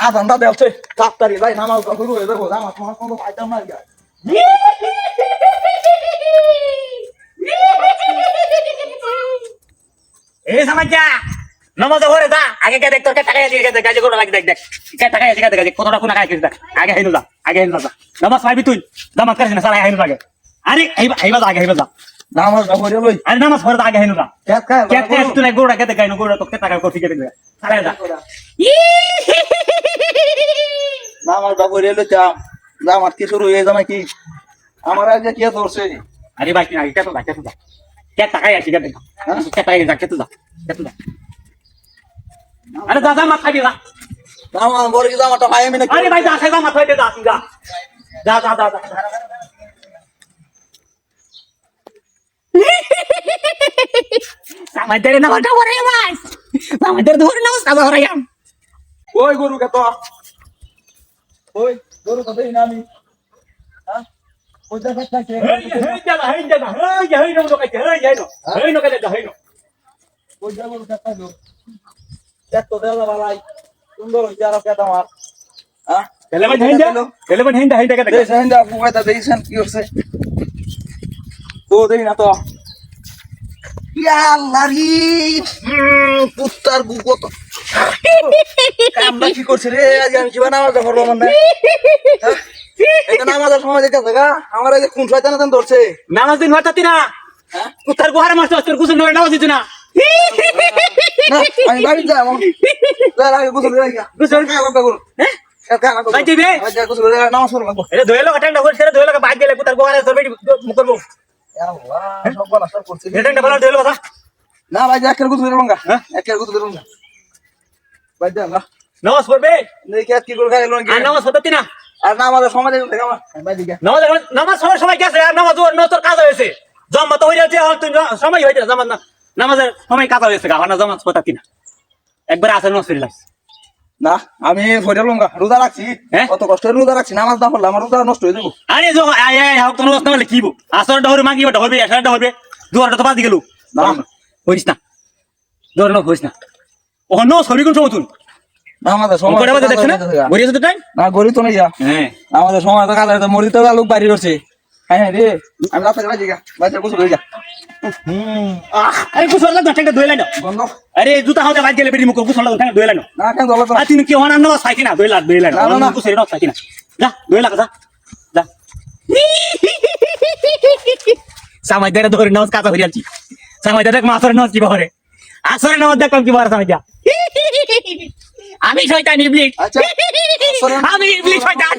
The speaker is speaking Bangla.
আজানটা দেওছে তাড়াতাড়ি ভাই নামাজ শুরু হয়ে যাব। নামাজ তোমার কোনো পাইতাম না এই সমাজা নমাজ হরে দা আগে কে দেখ তোর কে টাকা আছে কে গাজে করে লাগি দেখ দেখ। কে টাকা আছে কে দেখ কতটা কোনা খাই দেখ। আগে হাইনু যা আগে হাইনু যা। নমাজ পাইবি তুই। নামাজ করিস না সারা হাইনু লাগে আরে এইবা এইবা যা, আগে এইবা যা। নামাজ করে লই। আরে নামাজ দা আগে হাইনু যা। খায় কে কে তুই গোড়া কে দেখ গাইনো গোড়া তো কে টাকা কফি কে দেখ সারা যা। নামাজ করে লই যাম নামাজ কি শুরু হয়ে যাবে কি আমার আগে কে ধরছে? আরে ভাই আগে কে তো কে তো যা। কে টাকা আছে কে দেখ কে টাকা যা কে তো যা। আরে দাদা মা খাবি যা। নামাজ পড়ে কি জামাটা ভাই আমি নাকি? আরে ভাই যা খাই মাথা দে যা যা। যা যা na wala wala yung mas. Samader doon na mas kabar yan. ওই গরু কে তো ওই গরু তো দেই না আমি হ্যাঁ ওই দেখা থাকে. ওই গরু গো এক তো দেওয়া বালাই সুন্দর হইছে আর কে তোমার হ্যাঁ দেই সেন দা মুগাইতা দেইছেন কি হচ্ছে তো দেই না তো ইয়া আল্লাহ রে পুত্তার গুগো তো কামটা কি করছে রে আজ আমি জীবন নামাজ পড়ব মনে এটা নামাজের সময় দেখতে থাকা আমার এই কোন শয়তান তেন ধরছে. হ্যাঁ haram mas tur kusun na namas dito na. না আমি বাড়ি যাই আমার আগে গোসল করে. কাকা করুন Eh? করে নামাজ পড়ব kutar ko haram sa bedi mukul mo. আল্লাহ না ভাই একের গোসল করে লঙ্গা। হ্যাঁ? একের লঙ্গা। ভাই দেন না. দেখি আর কি খাই লঙ্গা? Ah, namas watati na. আর না আমাদের সময় দেখতে থাকা ভাই দিকে। নামাজ নামাজ সময় সময় গেছে আর নামাজ ওর নতর কাজ হয়েছে। জমা তো হইয়া যে হল তুই সময় জামাত না। নামাজের সময় কাজ হয়েছে গা না জামাত কথা কিনা? একবার আসে নষ্ট করে লাগছে না আমি ফরিয়া লঙ্গা। রোজা রাখছি। হ্যাঁ? কত কষ্ট করে রোজা রাখছি নামাজ না পড়লে আমার রোজা নষ্ট হয়ে যাব। আরে যো আয় আয় হাও কোনো নষ্ট হলে কিবো আসর ডহরে মাগি বটা হবে এসার ডহরে দুয়ারটা তো বাদি গেল। না। হইস না। দৌড় না হইস না। ও নো কোন সময় আমাদের সময় দেখছ না? বরিয়েছে তো টাইম না গরি তো নাই যা। হ্যাঁ। আমাদের সময় তো কাজ মরি তো লোক বাড়ি করছে হ্যাঁ রে। আমি রাস্তা বাজি গা বাচ্চা গোসল হয়ে যা। আরে কুসল লাগা ঠেঙ্গা দইলাই না আরে জুতা হাতে বাদ গেলে বেরি মুখ লাগা না? না কেন দল তো আর কি হন আনো সাইকি না? না, না, সাইকি যা যা। যা। সামাই ধরে নাও হয়ে যাচ্ছি সামাই দেরে মাসরে নাও কি বহরে আসরে নাও দেখ কি বহরে সামাই যা আমি শয়তান ইবলিস। আচ্ছা। আমি ইবলিস শয়তান।